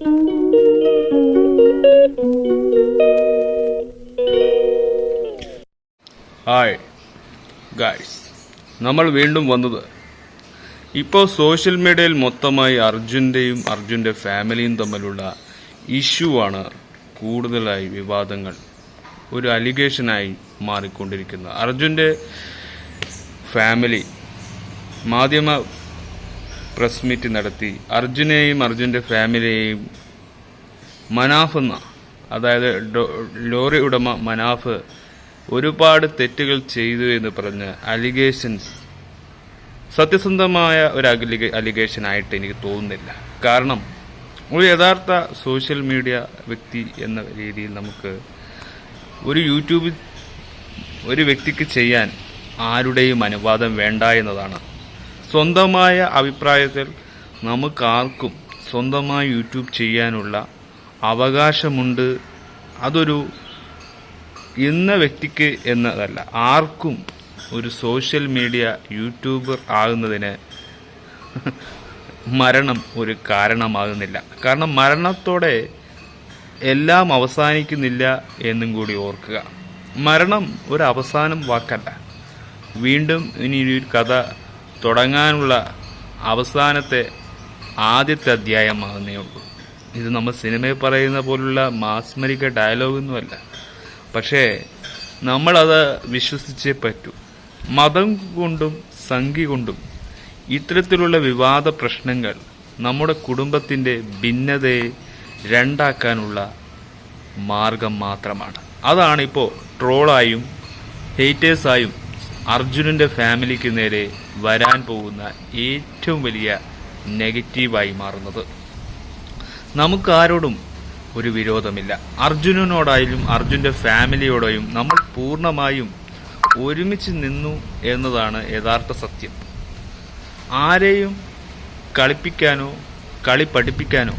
Hi guys നമ്മൾ വീണ്ടും വന്നത്. ഇപ്പോൾ സോഷ്യൽ മീഡിയയിൽ മൊത്തമായി അർജുന്റെയും അർജുന്റെ ഫാമിലിയും തമ്മിലുള്ള ഇഷ്യൂ ആണ് കൂടുതലായി വിവാദങ്ങൾ ഒരു അലിഗേഷനായി മാറിക്കൊണ്ടിരിക്കുന്നത്. അർജുന്റെ ഫാമിലി മാധ്യമ പ്രസ് മീറ്റ് നടത്തി. അർജുനെയും അർജുന്റെ ഫാമിലിയെയും മനാഫ് എന്ന അതായത് ലോറി ഉടമ മനാഫ് ഒരുപാട് തെറ്റുകൾ ചെയ്തു എന്ന് പറഞ്ഞ് അലിഗേഷൻസ് സത്യസന്ധമായ ഒരു അലിഗ- അലിഗേഷൻ ആയിട്ട് എനിക്ക് തോന്നുന്നില്ല. കാരണം ഒരു യഥാർത്ഥ സോഷ്യൽ മീഡിയ വ്യക്തി എന്ന രീതിയിൽ നമുക്ക് ഒരു യൂട്യൂബ് ഒരു വ്യക്തിക്ക് ചെയ്യാൻ ആരുടെയും അനുവാദം വേണ്ട എന്നതാണ് സ്വന്തമായ അഭിപ്രായത്തിൽ നമുക്കാർക്കും സ്വന്തമായി യൂട്യൂബ് ചെയ്യാനുള്ള അവകാശമുണ്ട്. അതൊരു ഇന്ന വ്യക്തിക്ക് എന്നതല്ല ആർക്കും ഒരു സോഷ്യൽ മീഡിയ യൂട്യൂബർ ആകുന്നതിന് മരണം ഒരു കാരണമാകുന്നില്ല. കാരണം മരണത്തോടെ എല്ലാം അവസാനിക്കുന്നില്ല എന്നും കൂടി ഓർക്കുക. മരണം ഒരു അവസാനം വാക്കല്ല. വീണ്ടും ഇനി ഒരു കഥ തുടങ്ങാനുള്ള അവസാനത്തെ ആദ്യത്തെ അധ്യായമാകുന്നേ ഉള്ളൂ. ഇത് നമ്മൾ സിനിമയിൽ പറയുന്ന പോലുള്ള മാസ്മരിക ഡയലോഗൊന്നുമല്ല പക്ഷേ നമ്മളത് വിശ്വസിച്ചേ പറ്റൂ. മതം കൊണ്ടും സംഖ്യ കൊണ്ടും ഇത്തരത്തിലുള്ള വിവാദ പ്രശ്നങ്ങൾ നമ്മുടെ കുടുംബത്തിന്റെ ഭിന്നതയെ രണ്ടാക്കാനുള്ള മാർഗം മാത്രമാണ്. അതാണിപ്പോൾ ട്രോളായും ഹേറ്റേഴ്സായും അർജുനന്റെ ഫാമിലിക്ക് നേരെ വരാൻ പോകുന്ന ഏറ്റവും വലിയ നെഗറ്റീവായി മാറുന്നത്. നമുക്കാരോടും ഒരു വിരോധമില്ല. അർജുനനോടായാലും അർജുന്റെ ഫാമിലിയോടായും നമ്മൾ പൂർണമായും ഒരുമിച്ച് നിന്നു എന്നതാണ് യഥാർത്ഥ സത്യം. ആരെയും കളിപ്പിക്കാനോ കളി പഠിപ്പിക്കാനോ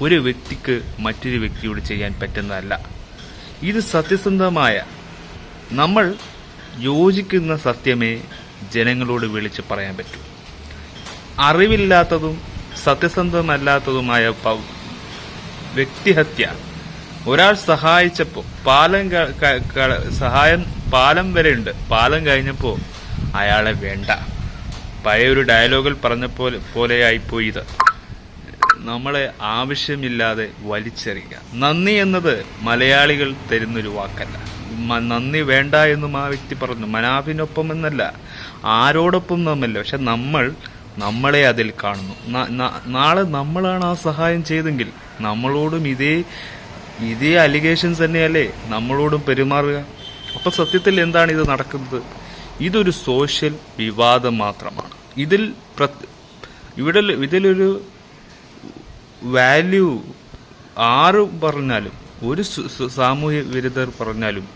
ഒരു വ്യക്തിക്ക് മറ്റൊരു വ്യക്തിയോട് ചെയ്യാൻ പറ്റുന്നതല്ല. ഇത് സത്യസന്ധമായ നമ്മൾ യോജിക്കുന്ന സത്യമേ ജനങ്ങളോട് വിളിച്ച് പറയാൻ പറ്റൂ. അറിവില്ലാത്തതും സത്യസന്ധമല്ലാത്തതുമായ വ്യക്തിഹത്യ. ഒരാൾ സഹായിച്ചപ്പോൾ പാലം സഹായം പാലം വരെ ഉണ്ട്. പാലം കഴിഞ്ഞപ്പോൾ അയാളെ വേണ്ട. പഴയ ഒരു ഡയലോഗിൽ പറഞ്ഞ പോലെ പോലെയായിപ്പോയി ഇത്. നമ്മളെ ആവശ്യമില്ലാതെ വലിച്ചെറിയുക. നന്ദി എന്നത് മലയാളികൾ തരുന്നൊരു വാക്കല്ല. നന്ദി വേണ്ട എന്നും ആ വ്യക്തി പറഞ്ഞു. മനാഫിനൊപ്പം എന്നല്ല ആരോടൊപ്പം നമ്മല്ല പക്ഷെ നമ്മൾ നമ്മളെ അതിൽ കാണുന്നു. നാളെ നമ്മളാണ് ആ സഹായം ചെയ്തെങ്കിൽ നമ്മളോടും ഇതേ ഇതേ അലിഗേഷൻസ് തന്നെയല്ലേ നമ്മളോടും പെരുമാറുക. അപ്പൊ സത്യത്തിൽ എന്താണ് ഇത് നടക്കുന്നത്? ഇതൊരു സോഷ്യൽ വിവാദം മാത്രമാണ്. ഇതിൽ ഇവിടെ ഇതിലൊരു വാല്യൂ ആറ് പറഞ്ഞാലും ഒരു സാമൂഹ്യ വിരുദ്ധർ പറഞ്ഞാലും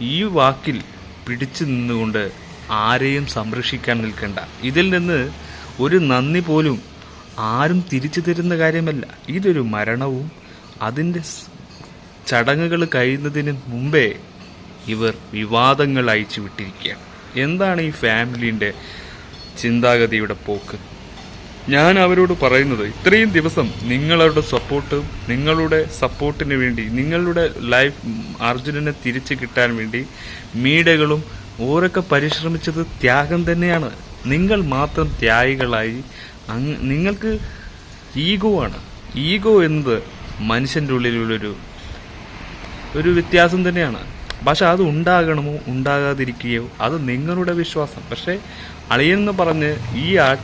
ഈ വാക്കിൽ പിടിച്ചു നിന്നുകൊണ്ട് ആരെയും സംരക്ഷിക്കാൻ നിൽക്കേണ്ട. ഇതിൽ നിന്ന് ഒരു നന്ദി പോലും ആരും തിരിച്ചു തരുന്ന കാര്യമല്ല. ഇതൊരു മരണവും അതിന്റെ ചടങ്ങുകൾ കഴിയുന്നതിന് മുമ്പേ ഇവർ വിവാദങ്ങൾ അയച്ചു വിട്ടിരിക്കുകയാണ്. എന്താണ് ഈ ഫാമിലിന്റെ ചിന്താഗതിയുടെ പോക്ക്? ഞാൻ അവരോട് പറയുന്നത് ഇത്രയും ദിവസം നിങ്ങളുടെ സപ്പോർട്ട് നിങ്ങളുടെ സപ്പോർട്ടിന് വേണ്ടി നിങ്ങളുടെ ലൈഫ് അർജുനനെ തിരിച്ചു കിട്ടാൻ വേണ്ടി മീഡിയകളും ഓരൊക്കെ പരിശ്രമിച്ചത് ത്യാഗം തന്നെയാണ്. നിങ്ങൾ മാത്രം ത്യാഗികളായി നിങ്ങൾക്ക് ഈഗോ ആണ്. ഈഗോ എന്നത് മനുഷ്യന്റെ ഉള്ളിലുള്ളൊരു ഒരു വ്യത്യാസം തന്നെയാണ്. പക്ഷെ അത് ഉണ്ടാകണമോ ഉണ്ടാകാതിരിക്കുകയോ അത് നിങ്ങളുടെ വിശ്വാസം. പക്ഷേ അളിയെന്ന് പറഞ്ഞ് ഈ ആ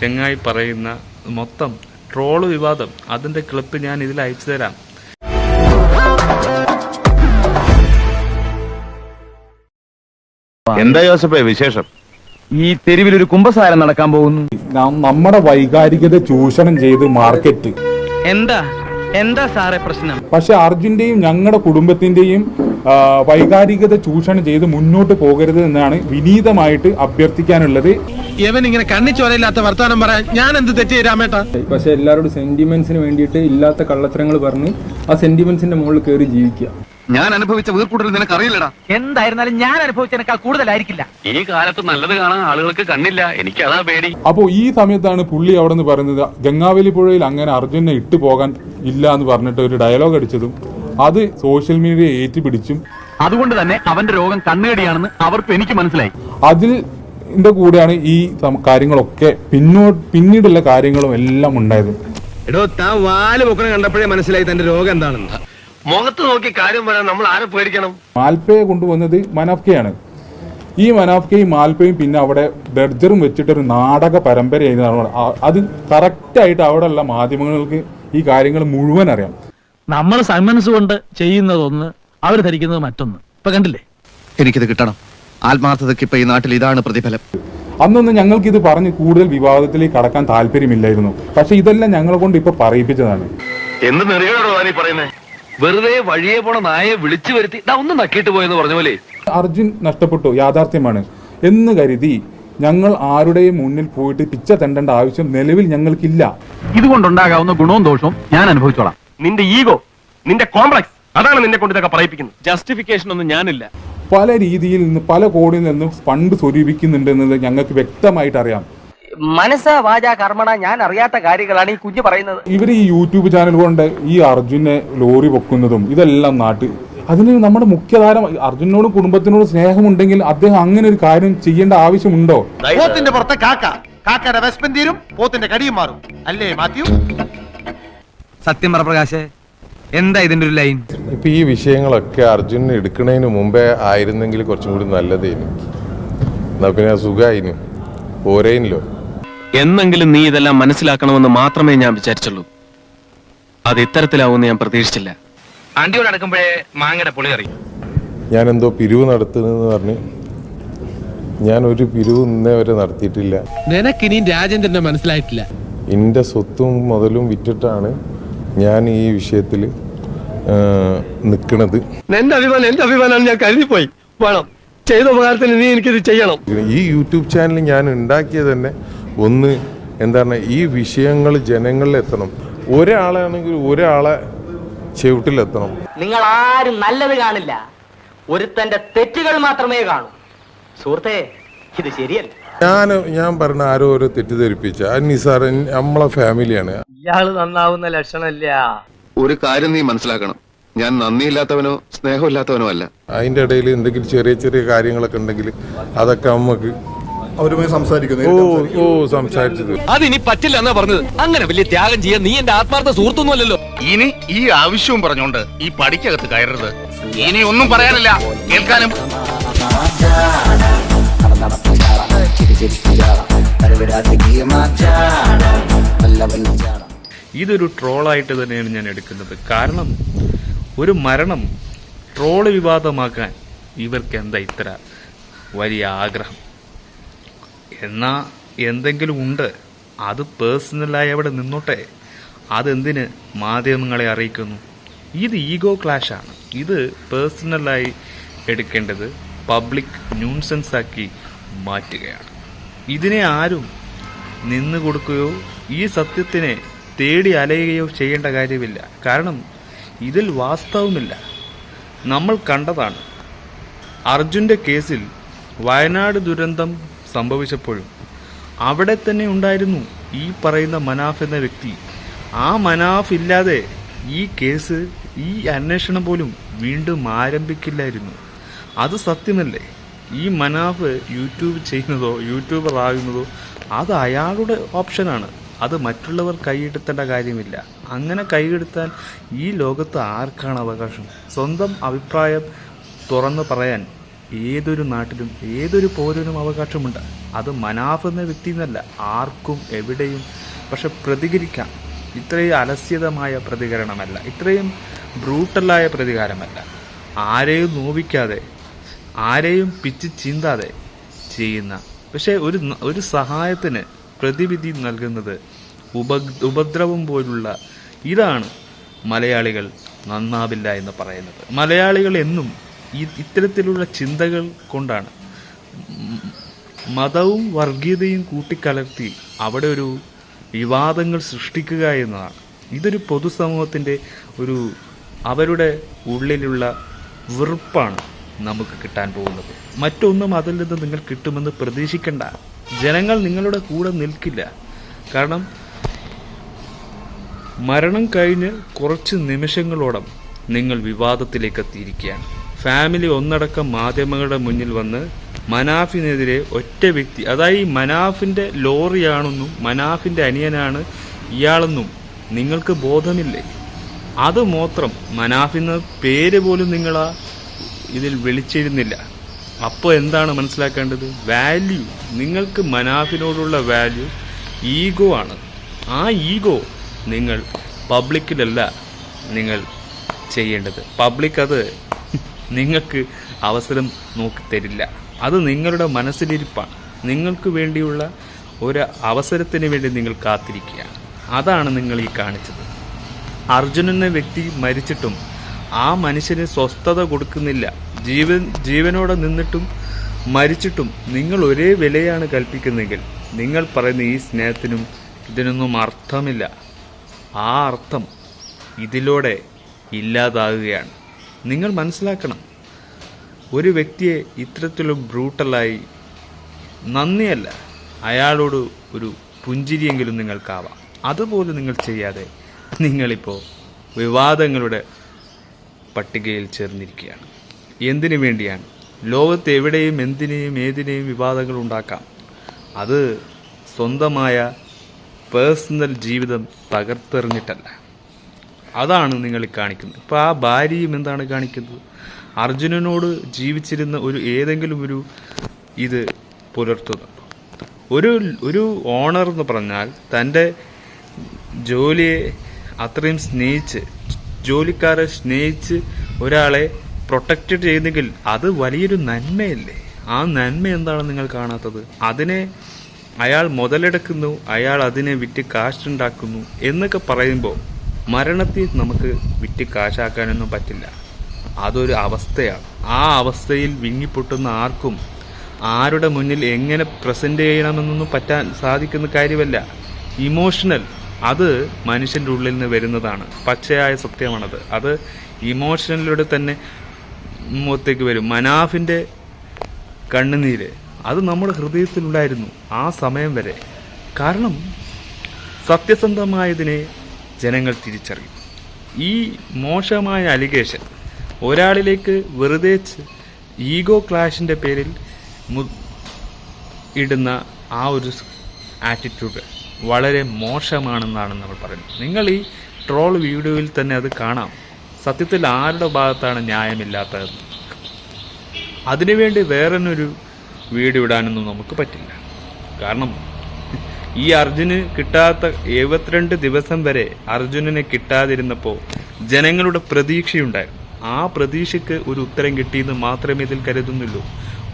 ചെങ്ങായി പറയുന്ന മൊത്തം ട്രോൾ വിവാദം അതിന്റെ ക്ലിപ്പ് ഞാൻ ഇതിൽ അയച്ചു തരാം. എന്താ ജോസഫേ വിശേഷം? ഈ തെരുവിൽ ഒരു കുംഭസാരം നടക്കാൻ പോകുന്നു. നമ്മുടെ വൈകാരികത ചൂഷണം ചെയ്ത് മാർക്കറ്റ്. എന്താ? എന്താ സാറേ പ്രശ്നം? പക്ഷെ അർജുന്റെയും ഞങ്ങളുടെ കുടുംബത്തിന്റെയും വൈകാരികത ചൂഷണം ചെയ്ത് മുന്നോട്ട് പോകരുത് എന്നാണ് വിനീതമായിട്ട് അഭ്യർത്ഥിക്കാനുള്ളത്. ഇവൻ ഇങ്ങനെ കണ്ണിച്ചോരയില്ലാത്ത വർത്താനം പറയാൻ ഞാൻ എന്ത് തെറ്റ് രാമേട്ടാ? പക്ഷെ എല്ലാവരോടും സെന്റിമെന്റ്സിന് വേണ്ടിയിട്ട് ഇല്ലാത്ത കള്ളത്തരങ്ങൾ പറഞ്ഞ് ആ സെന്റിമെന്റ്സിന്റെ മുകളിൽ കയറി ജീവിക്കുക. ഞാൻ അനുഭവിച്ച വീർക്കൂട്ടൽ നിനക്ക് അറിയില്ലടാ എന്തായിരുന്നാലും ഞാൻ അനുഭവിച്ചതിനേക്കാൾ കൂടുതലായിരിക്കില്ല. ഈ കാലത്ത് നല്ലത് കാണാൻ ആളുകൾക്ക് കണ്ണില്ല. എനിക്ക് അതാ പേടി. അപ്പോ ഈ സമയത്താണ് പുള്ളി അവിടെ നിന്ന് പറയുന്നത് ഗംഗാവലി പുഴയിൽ അങ്ങനെ അർജുനെ ഇട്ടു പോകാൻ ഇല്ല എന്ന് പറഞ്ഞിട്ട് ഒരു ഡയലോഗ് അടിച്ചതും അത് സോഷ്യൽ മീഡിയ ഏറ്റുപിടിച്ചും അതുകൊണ്ട് തന്നെ അവന്റെ രോഗം കണ്ണേടിയാണെന്ന് അവർക്ക് എനിക്ക് മനസ്സിലായി. അതിൽ കൂടെയാണ് ഈ കാര്യങ്ങളൊക്കെ പിന്നോട്ട് പിന്നീടുള്ള കാര്യങ്ങളും എല്ലാം ഉണ്ടായത്. എടോ താൻ വാൽ പൊക്കണം കണ്ടപ്പോഴേ മനസ്സിലായി തന്റെ രോഗം എന്താണെന്ന്. മുഖത്ത് നോക്കി കാര്യം പറയാൻ നമ്മൾ ആരെ പേടിക്കണം? മാൽപ്പയെ കൊണ്ടുവന്നത് മനാഫ്കയാണ്. ഈ മനാഫ്കയും മാൽപ്പയും പിന്നെ അവിടെ ഡർജറും വെച്ചിട്ട് ഒരു നാടക പരമ്പരയായിരുന്നു എഴുതാണ് അത് കറക്റ്റായിട്ട് അവിടെയുള്ള മാധ്യമങ്ങൾക്ക് ഈ കാര്യങ്ങൾ മുഴുവൻ അറിയാം. നമ്മൾ സന്മനസ് കൊണ്ട് ചെയ്യുന്നതൊന്ന് അവർ ധരിക്കുന്നത് മറ്റൊന്ന്. ഇപ്പൊ കണ്ടില്ലേ? എനിക്കിത് കിട്ടണം. ആത്മാർത്ഥതയ്ക്ക് ഇപ്പൊ ഈ നാട്ടിൽ ഇതാണ് പ്രതിഫലം. അന്നൊന്നും ഞങ്ങൾക്ക് ഇത് പറഞ്ഞ് കൂടുതൽ വിവാദത്തിലേക്ക് കടക്കാൻ താല്പര്യമില്ലായിരുന്നു. പക്ഷെ ഇതെല്ലാം ഞങ്ങളെ കൊണ്ട് ഇപ്പൊ പറയിപ്പിച്ചതാണ്. എന്ത് നെറികളോടോ നീ പറയുന്നേ? വെറുതെ വഴിയെ പോണ നായെ വിളിച്ചു വരുത്തി ഒന്ന് നക്കിയിട്ട് പോയെന്ന് പറഞ്ഞ പോലെ. അർജുൻ നഷ്ടപ്പെട്ടു യാഥാർത്ഥ്യമാണ്. എന്ന് കരുതി ഞങ്ങൾ ആരുടെയും മുന്നിൽ പോയിട്ട് പിച്ച തെണ്ടേണ്ട ആവശ്യം നിലവിൽ ഞങ്ങൾക്കില്ല. ഇതുകൊണ്ടുണ്ടാകാവുന്ന ഗുണവും ദോഷവും ഞാൻ അനുഭവിച്ചോളാം. നിന്റെ ഈഗോ നിന്റെ കോംപ്ലക്സ് അതാണ് നിന്നെ കൊണ്ട് ഇതൊക്കെ പറയിപ്പിക്കുന്നത്. ജസ്റ്റിഫിക്കേഷൻ ഒന്നും ഞാനില്ല. പല രീതിയിൽ നിന്ന് പല കോടിയിൽ നിന്നും ഫണ്ട് സ്വരൂപിക്കുന്നുണ്ട് എന്നത് ഞങ്ങൾക്ക് വ്യക്തമായിട്ട് അറിയാം. മനസ്സ വാച കർമ്മണ ഞാൻ അറിയാത്ത കാര്യങ്ങളാണ് ഈ കുഞ്ഞു പറയുന്നത്. ഇവർ ഈ യൂട്യൂബ് ചാനൽ കൊണ്ട് ഈ അർജുനെ ലോറി പൊക്കുന്നതും ഇതെല്ലാം നാട്ടിൽ അതിന് നമ്മുടെ മുഖ്യധാരം അർജുനോടും കുടുംബത്തിനോടും സ്നേഹമുണ്ടെങ്കിൽ അദ്ദേഹം അങ്ങനെ ഒരു കാര്യം ചെയ്യേണ്ട ആവശ്യമുണ്ടോ? പോത്തിന്റെ പുറത്തെ കാക്ക. കാക്കയുടെ വിശപ്പൻ തീരും പോത്തിന്റെ കടിയും മാറും. അല്ലേ മാത്യു? സത്യം പറ പ്രകാശേ. എന്താ ഇതിന്റെ ഒരു ലൈൻ? ഇപ്പൊ ഈ വിഷയങ്ങളൊക്കെ അർജുനൻ എടുക്കുന്നതിന് മുമ്പേ ആയിരുന്നെങ്കിൽ കുറച്ചും കൂടി നല്ലതേനു. എന്നാ പിന്നെ പോരേനല്ലോ. എന്നെങ്കിലും നീ ഇതെല്ലാം മനസ്സിലാക്കണമെന്ന് മാത്രമേ ഞാൻ വിചാരിച്ചുള്ളൂ. അത് ഇത്തരത്തിലാവുമെന്ന് ഞാൻ പ്രതീക്ഷിച്ചില്ല. അണ്ടിയോട് അടുക്കുമ്പോഴേ മാങ്ങയുടെ പുളി അറിയും ഞാൻ എന്തോ പിരിവ് നടത്തുന്നെന്ന് പറഞ്ഞു ഞാൻ ഒരു പിരിവ് ഇന്നേ വരെ നടത്തിയിട്ടില്ല. നിനക്കിനിയും രാജേന്ദ്രനെ മനസ്സിലായിട്ടില്ല. എന്റെ സ്വത്തും മുതലും വിറ്റിട്ടാണ് ഞാൻ ഈ വിഷയത്തിൽ നിൽക്കുന്നത് എന്റെ അഭിമാനം എന്റെ അഭിമാനം ഞാൻ കരുതിപ്പോയി. വേണം. ചെയ്ത ഉപകാരത്തിന് നീ എനിക്കിത് ചെയ്യണം. ഈ യൂട്യൂബ് ചാനൽ ഞാൻ ഉണ്ടാക്കിയത് തന്നെ ഒന്ന് എന്താണ് ഈ വിഷയങ്ങൾ ജനങ്ങളിൽ എത്തണം. ഒരാളാണെങ്കിൽ ഒരാളെ ചെവിട്ടിലെത്തണം. നിങ്ങൾ ആരും നല്ലത് കാണില്ല. ഒരുത്തന്റെ തെറ്റുകൾ മാത്രമേ കാണൂ. സുഹൃത്തെ ഇത് ശരിയല്ല. ഞാൻ ഞാൻ പറഞ്ഞ ആരോ ഓരോ തെറ്റിദ്ധരിപ്പിച്ച. നിസാർ നമ്മളെ ഫാമിലിയാണ് ഇയാൾ നന്നാവുന്ന ലക്ഷണമില്ല ഒരു കാര്യം നീ മനസ്സിലാക്കണം ഞാൻ നന്ദിയില്ലാത്തവനോ സ്നേഹമില്ലാത്തവനോ അല്ല അതിന്റെ ഇടയിൽ എന്തെങ്കിലും ചെറിയ ചെറിയ കാര്യങ്ങളൊക്കെ ഉണ്ടെങ്കിൽ അതൊക്കെ നമുക്ക് അവരുമായി സംസാരിക്കുന്നു ഓ ഓ സംസാരിച്ചത് അതിനി പറ്റില്ല എന്നാ പറഞ്ഞത് അങ്ങനെ വലിയ ത്യാഗം ചെയ്യാൻ നീ എന്റെ ആത്മാർത്ഥ സുഹൃത്തൊന്നുമല്ലല്ലോ ഇനി ഈ ആവശ്യവും പറഞ്ഞോണ്ട് ഈ പടിക്കകത്ത് കയറരുത് ഇനി ഒന്നും പറയാനില്ല കേൾക്കാനും ഇതൊരു ട്രോളായിട്ട് തന്നെയാണ് ഞാൻ എടുക്കുന്നത്. കാരണം ഒരു മരണം ട്രോൾ വിവാദമാക്കാൻ ഇവർക്ക് എന്താ ഇത്ര വലിയ ആഗ്രഹം? എന്നാ എന്തെങ്കിലും ഉണ്ട്? അത് പേഴ്സണലായി അവിടെ നിന്നോട്ടെ. അതെന്തിന് മാധ്യമങ്ങളെ അറിയിക്കുന്നു? ഇത് ഈഗോ ക്ലാഷാണ് ഇത് പേഴ്സണലായി എടുക്കേണ്ടത് പബ്ലിക് ന്യൂൺസൻസ് ആക്കി മാറ്റുകയാണ്. ഇതിനെ ആരും നിന്ന് കൊടുക്കുകയോ ഈ സത്യത്തിനെ തേടി അലയുകയോ ചെയ്യേണ്ട കാര്യമില്ല. കാരണം ഇതിൽ വാസ്തവമില്ല. നമ്മൾ കണ്ടതാണ്. അർജുന്റെ കേസിൽ വയനാട് ദുരന്തം സംഭവിച്ചപ്പോഴും അവിടെ തന്നെ ഉണ്ടായിരുന്നു ഈ പറയുന്ന മനാഫ് എന്ന വ്യക്തി. ആ മനാഫ് ഇല്ലാതെ ഈ കേസ് ഈ അന്വേഷണം പോലും വീണ്ടും ആരംഭിക്കില്ലായിരുന്നു. അത് സത്യമല്ലേ? ഈ മനാഫ് യൂട്യൂബ് ചെയ്യുന്നതോ യൂട്യൂബർ ആകുന്നതോ അത് അയാളുടെ ഓപ്ഷനാണ്. അത് മറ്റുള്ളവർ കൈയെടുത്തേണ്ട കാര്യമില്ല. അങ്ങനെ കൈയെടുത്താൽ ഈ ലോകത്ത് ആർക്കാണ് അവകാശം? സ്വന്തം അഭിപ്രായം തുറന്നു പറയാൻ ഏതൊരു നാട്ടിലും ഏതൊരു പൗരനും അവകാശമുണ്ട്. അത് മനാഫ് എന്ന വ്യക്തി എന്നല്ല ആർക്കും എവിടെയും. പക്ഷെ പ്രതികരിക്കാം. ഇത്രയും അലസ്യതമായ പ്രതികരണമല്ല. ഇത്രയും ബ്രൂട്ടലായ പ്രതികാരമല്ല. ആരെയും നോവിക്കാതെ ആരെയും പിച്ച് ചീന്താതെ ചെയ്യുന്ന. പക്ഷേ ഒരു ഒരു സഹായത്തിന് പ്രതിവിധി നൽകുന്നത് ഉപ ഉപദ്രവം പോലുള്ള ഇതാണ് മലയാളികൾ നന്നാവില്ല എന്ന് പറയുന്നത്. മലയാളികൾ എന്നും ഈ ഇത്തരത്തിലുള്ള ചിന്തകൾ കൊണ്ടാണ് മതവും വർഗീയതയും കൂട്ടിക്കലർത്തി അവിടെ ഒരു വിവാദങ്ങൾ സൃഷ്ടിക്കുക എന്നതാണ്. ഇതൊരു പൊതുസമൂഹത്തിന്റെ ഒരു അവരുടെ ഉള്ളിലുള്ള വെറുപ്പാണ്. നമുക്ക് കിട്ടാൻ പോകുന്നത്. മറ്റൊന്നും അതിൽ നിന്ന് നിങ്ങൾ കിട്ടുമെന്ന് പ്രതീക്ഷിക്കണ്ട. ജനങ്ങൾ നിങ്ങളുടെ കൂടെ നിൽക്കില്ല. കാരണം മരണം കഴിഞ്ഞ് കുറച്ച് നിമിഷങ്ങളോളം നിങ്ങൾ വിവാദത്തിലേക്ക് എത്തിയിരിക്കുകയാണ്. ഫാമിലി ഒന്നടക്കം മാധ്യമങ്ങളുടെ മുന്നിൽ വന്ന് മനാഫിനെതിരെ ഒറ്റ വ്യക്തി അതായത് ഈ മനാഫിന്റെ ലോറിയാണെന്നും മനാഫിന്റെ അനിയനാണ് ഇയാളെന്നും നിങ്ങൾക്ക് ബോധമില്ലേ? അത് മാത്രം മനാഫിന്ന പേര് പോലും നിങ്ങൾ ആ ഇതിൽ വിളിച്ചിരുന്നില്ല അപ്പോൾ എന്താണ് മനസ്സിലാക്കേണ്ടത്? വാല്യൂ. നിങ്ങൾക്ക് മനാഫിനോടുള്ള വാല്യൂ ഈഗോ ആണ്. ആ ഈഗോ നിങ്ങൾ പബ്ലിക്കിലല്ല നിങ്ങൾ ചെയ്യേണ്ടത്. പബ്ലിക് അത് നിങ്ങൾക്ക് അവസരം നോക്കി തരില്ല. അത് നിങ്ങളുടെ മനസ്സിലിരിപ്പാണ്. നിങ്ങൾക്ക് വേണ്ടിയുള്ള ഒരു അവസരത്തിന് വേണ്ടി നിങ്ങൾ കാത്തിരിക്കുകയാണ്. അതാണ് നിങ്ങൾ ഈ കാണിച്ചത്. അർജുനൻ എന്ന വ്യക്തി മരിച്ചിട്ടും ആ മനുഷ്യന് സ്വസ്ഥത കൊടുക്കുന്നില്ല. ജീവൻ ജീവനോടെ നിന്നിട്ടും മരിച്ചിട്ടും നിങ്ങൾ ഒരേ വിലയാണ് കൽപ്പിക്കുന്നെങ്കിൽ നിങ്ങൾ പറയുന്ന ഈ സ്നേഹത്തിനും ഇതിനൊന്നും അർത്ഥമില്ല. ആ അർത്ഥം ഇതിലൂടെ ഇല്ലാതാകുകയാണ്. നിങ്ങൾ മനസ്സിലാക്കണം ഒരു വ്യക്തിയെ ഇത്തരത്തിലും ബ്രൂട്ടലായി നന്ദിയല്ല അയാളോട് ഒരു പുഞ്ചിരിയെങ്കിലും നിങ്ങൾക്കാവാം. അതുപോലും നിങ്ങൾ ചെയ്യാതെ നിങ്ങളിപ്പോൾ വിവാദങ്ങളുടെ പട്ടികയിൽ ചേർന്നിരിക്കുകയാണ്. എന്തിനു വേണ്ടിയാണ്? ലോകത്ത് എവിടെയും എന്തിനേയും ഏതിനേയും വിവാദങ്ങൾ ഉണ്ടാക്കാം. അത് സ്വന്തമായ പേഴ്സണൽ ജീവിതം തകർത്തെറിഞ്ഞിട്ടല്ല. അതാണ് നിങ്ങൾ കാണിക്കുന്നത്. ഇപ്പോൾ ആ ഭാര്യയും എന്താണ് കാണിക്കുന്നത്? അർജുനനോട് ജീവിച്ചിരുന്ന ഒരു ഏതെങ്കിലും ഒരു ഇത് പുലർത്തുന്നുണ്ടോ ഒരു ഒരു ഓണർ എന്ന് പറഞ്ഞാൽ തന്റെ ജോലിയെ അത്രയും സ്നേഹിച്ച് ജോലിക്കാരെ സ്നേഹിച്ച് ഒരാളെ പ്രൊട്ടക്റ്റ് ചെയ്യുന്നെങ്കിൽ അത് വലിയൊരു നന്മയല്ലേ? ആ നന്മ എന്താണ് നിങ്ങൾ കാണാത്തത്? അതിനെ അയാൾ മുതലെടുക്കുന്നു അയാൾ അതിനെ വിറ്റ് കാശുണ്ടാക്കുന്നു എന്നൊക്കെ പറയുമ്പോൾ മരണത്തെ നമുക്ക് വിറ്റ് കാശാക്കാനൊന്നും പറ്റില്ല. അതൊരു അവസ്ഥയാണ്. ആ അവസ്ഥയിൽ വിങ്ങിപ്പൊട്ടുന്ന ആർക്കും ആരുടെ മുന്നിൽ എങ്ങനെ പ്രസന്റ് ചെയ്യണമെന്നൊന്നും പറ്റാൻ സാധിക്കുന്ന കാര്യമല്ല. ഇമോഷണൽ അത് മനുഷ്യന്റെ ഉള്ളിൽ നിന്ന് വരുന്നതാണ്. പച്ചയായ സത്യമാണത്. അത് ഇമോഷനിലൂടെ തന്നെ മുഖത്തേക്ക് വരും. മനാഫിന്റെ കണ്ണുനീര്. അത് നമ്മുടെ ഹൃദയത്തിലുണ്ടായിരുന്നു ആ സമയം വരെ. കാരണം സത്യസന്ധമായതിനെ ജനങ്ങൾ തിരിച്ചറിയും. ഈ മോശമായ അലിഗേഷൻ ഒരാളിലേക്ക് വെറുതെ ഈഗോ ക്ലാഷിന്റെ പേരിൽ ഇടുന്ന ആ ഒരു ആറ്റിറ്റ്യൂഡ് വളരെ മോശമാണെന്നാണ് നമ്മൾ പറയുന്നത്. നിങ്ങൾ ഈ ട്രോൾ വീഡിയോയിൽ തന്നെ അത് കാണാം. സത്യത്തിൽ ആരുടെ ഭാഗത്താണ് ന്യായമില്ലാത്തത്? അതിനുവേണ്ടി വേറൊരു വീഡിയോ ഇടാനൊന്നും നമുക്ക് പറ്റില്ല. കാരണം ഈ അർജുന് കിട്ടാത്ത എഴുപത്തിരണ്ട് ദിവസം വരെ അർജുനനെ കിട്ടാതിരുന്നപ്പോൾ ജനങ്ങളുടെ പ്രതീക്ഷയുണ്ടായിരുന്നു. ആ പ്രതീക്ഷയ്ക്ക് ഒരു ഉത്തരം കിട്ടിയെന്ന് മാത്രമേ ഇതിൽ കരുതുന്നുള്ളൂ.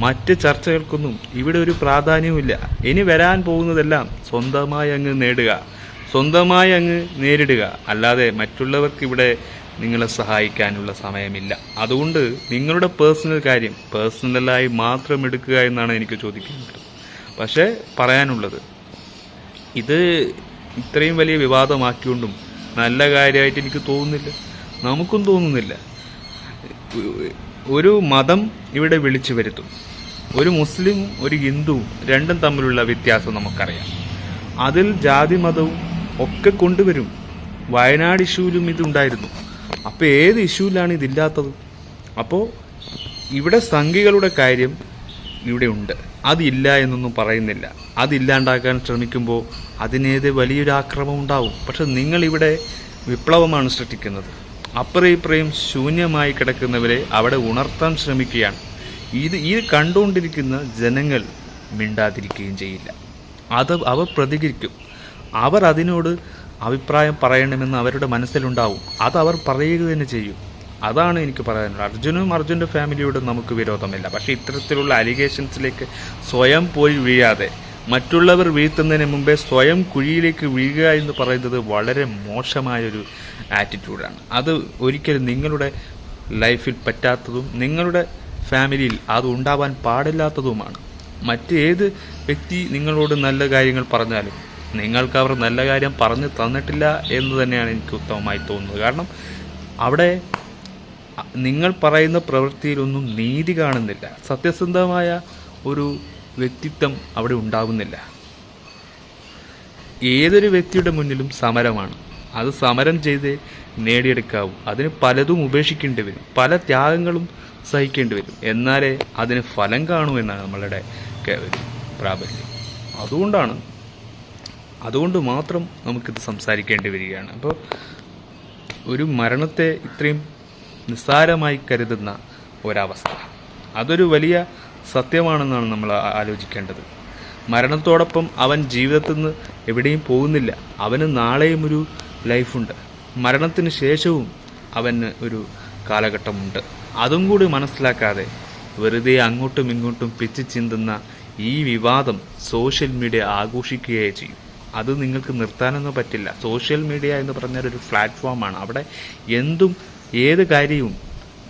മറ്റ് ചർച്ചകൾക്കൊന്നും ഇവിടെ ഒരു പ്രാധാന്യവുമില്ല. ഇനി വരാൻ പോകുന്നതെല്ലാം സ്വന്തമായി അങ്ങ് നേടുക. സ്വന്തമായി അങ്ങ് നേരിടുക. അല്ലാതെ മറ്റുള്ളവർക്ക് ഇവിടെ നിങ്ങളെ സഹായിക്കാനുള്ള സമയമില്ല. അതുകൊണ്ട് നിങ്ങളുടെ പേഴ്സണൽ കാര്യം പേഴ്സണലായി മാത്രം എടുക്കുക എന്നാണ് എനിക്ക് ചോദിക്കുന്നത്. പക്ഷേ പറയാനുള്ളത് ഇത് ഇത്രയും വലിയ വിവാദമാക്കിക്കൊണ്ടും നല്ല കാര്യമായിട്ട് എനിക്ക് തോന്നുന്നില്ല. നമുക്കും തോന്നുന്നില്ല. ഒരു മതം ഇവിടെ വിളിച്ചു വരുത്തും. ഒരു മുസ്ലിം ഒരു ഹിന്ദു രണ്ടും തമ്മിലുള്ള വ്യത്യാസം നമുക്കറിയാം. അതിൽ ജാതി മതവും ഒക്കെ കൊണ്ടുവരും. വയനാട് ഇഷ്യൂവിലും ഇതുണ്ടായിരുന്നു. അപ്പോൾ ഏത് ഇഷ്യൂവിലാണ് ഇതില്ലാത്തത്? അപ്പോൾ ഇവിടെ സംഘികളുടെ കാര്യം ഇവിടെ ഉണ്ട്. അതില്ല എന്നൊന്നും പറയുന്നില്ല. അതില്ലാണ്ടാക്കാൻ ശ്രമിക്കുമ്പോൾ അതിനേത് വലിയൊരു ആക്രമം ഉണ്ടാവും. പക്ഷെ നിങ്ങളിവിടെ വിപ്ലവമാണ് സൃഷ്ടിക്കുന്നത്. അപ്പുറം ശൂന്യമായി കിടക്കുന്നവരെ അവിടെ ഉണർത്താൻ ശ്രമിക്കുകയാണ്. ഇത് ഈ കണ്ടുകൊണ്ടിരിക്കുന്ന ജനങ്ങൾ മിണ്ടാതിരിക്കുകയും ചെയ്യില്ല. അത് അവർ പ്രതികരിക്കും. അവർ അതിനോട് അഭിപ്രായം പറയണമെന്ന് അവരുടെ മനസ്സിലുണ്ടാവും. അത് അവർ പറയുക തന്നെ ചെയ്യും. അതാണ് എനിക്ക് പറയാനുള്ളത്. അർജുനും അർജുന്റെ ഫാമിലിയോടും നമുക്ക് വിരോധമില്ല. പക്ഷേ ഇത്തരത്തിലുള്ള അലിഗേഷൻസിലേക്ക് സ്വയം പോയി വീഴാതെ മറ്റുള്ളവർ വീഴ്ത്തുന്നതിന് മുമ്പേ സ്വയം കുഴിയിലേക്ക് വീഴുക എന്ന് പറയുന്നത് വളരെ മോശമായൊരു ആറ്റിറ്റ്യൂഡാണ് അത് ഒരിക്കലും നിങ്ങളുടെ ലൈഫിൽ പറ്റാത്തതും നിങ്ങളുടെ ഫാമിലിയിൽ അത് ഉണ്ടാവാൻ പാടില്ലാത്തതുമാണ്. മറ്റേത് വ്യക്തി നിങ്ങളോട് നല്ല കാര്യങ്ങൾ പറഞ്ഞാലും നിങ്ങൾക്ക് അവർ നല്ല കാര്യം പറഞ്ഞു തന്നിട്ടില്ല എന്ന് തന്നെയാണ് എനിക്ക് ഉത്തമമായി തോന്നുന്നത്. കാരണം അവിടെ നിങ്ങൾ പറയുന്ന പ്രവൃത്തിയിലൊന്നും നീതി കാണുന്നില്ല. സത്യസന്ധമായ ഒരു വ്യക്തിത്വം അവിടെ ഉണ്ടാകുന്നില്ല. ഏതൊരു വ്യക്തിയുടെ മുന്നിലും സമരമാണ്. അത് സമരം ചെയ്ത് നേടിയെടുക്കാവൂ. അതിന് പലതും ഉപേക്ഷിക്കേണ്ടി വരും. പല ത്യാഗങ്ങളും സഹിക്കേണ്ടി വരും. എന്നാലേ അതിന് ഫലം കാണൂ എന്നാണ് നമ്മളുടെ പ്രാബല്യം. അതുകൊണ്ടാണ് അതുകൊണ്ട് മാത്രം നമുക്കിത് സംസാരിക്കേണ്ടി വരികയാണ്. അപ്പോൾ ഒരു മരണത്തെ ഇത്രയും നിസ്സാരമായി കരുതുന്ന ഒരവസ്ഥ. അതൊരു വലിയ സത്യമാണെന്നാണ് നമ്മൾ ആലോചിക്കേണ്ടത്. മരണത്തോടൊപ്പം അവൻ ജീവിതത്തിൽ നിന്ന് എവിടെയും പോകുന്നില്ല. അവന് നാളെയും ഒരു ലൈഫുണ്ട്. മരണത്തിന് ശേഷവും അവന് ഒരു കാലഘട്ടമുണ്ട്. അതും കൂടി മനസ്സിലാക്കാതെ വെറുതെ അങ്ങോട്ടും ഇങ്ങോട്ടും പിച്ച് ചിന്തുന്ന ഈ വിവാദം സോഷ്യൽ മീഡിയ ആഘോഷിക്കുകയേ ചെയ്യും. അത് നിങ്ങൾക്ക് നിർത്താനൊന്നും പറ്റില്ല. സോഷ്യൽ മീഡിയ എന്ന് പറഞ്ഞാൽ ഒരു പ്ലാറ്റ്ഫോമാണ്. അവിടെ എന്തും ഏത് കാര്യവും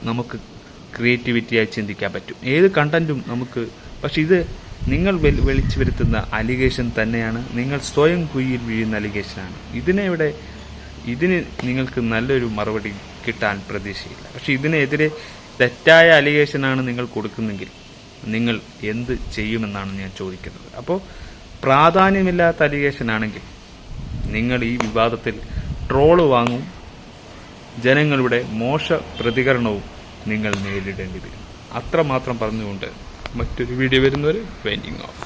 നമുക്ക് ക്രിയേറ്റിവിറ്റിയായി ചിന്തിക്കാൻ പറ്റും. ഏത് കണ്ടന്റും നമുക്ക് പക്ഷെ ഇത് നിങ്ങൾ വിളിച്ചു വരുത്തുന്ന അലിഗേഷൻ തന്നെയാണ്. നിങ്ങൾ സ്വയം കുഴിയിൽ വീഴുന്ന അലിഗേഷനാണ് ഇതിനെ ഇവിടെ ഇതിന് നിങ്ങൾക്ക് നല്ലൊരു മറുപടി കിട്ടാൻ പ്രതീക്ഷയില്ല. പക്ഷെ ഇതിനെതിരെ തെറ്റായ അലിഗേഷനാണ് നിങ്ങൾ കൊടുക്കുന്നെങ്കിൽ നിങ്ങൾ എന്ത് ചെയ്യുമെന്നാണ് ഞാൻ ചോദിക്കുന്നത്. അപ്പോൾ പ്രാധാന്യമില്ലാത്ത അലിഗേഷൻ ആണെങ്കിൽ നിങ്ങൾ ഈ വിവാദത്തിൽ ട്രോൾ വാങ്ങും. ജനങ്ങളുടെ മോശ പ്രതികരണവും നിങ്ങൾ നേരിടേണ്ടി വരും. അത്രമാത്രം പറഞ്ഞുകൊണ്ട് മറ്റൊരു വീഡിയോ വരുന്നവർ വെയിറ്റിംഗ് ഓഫ്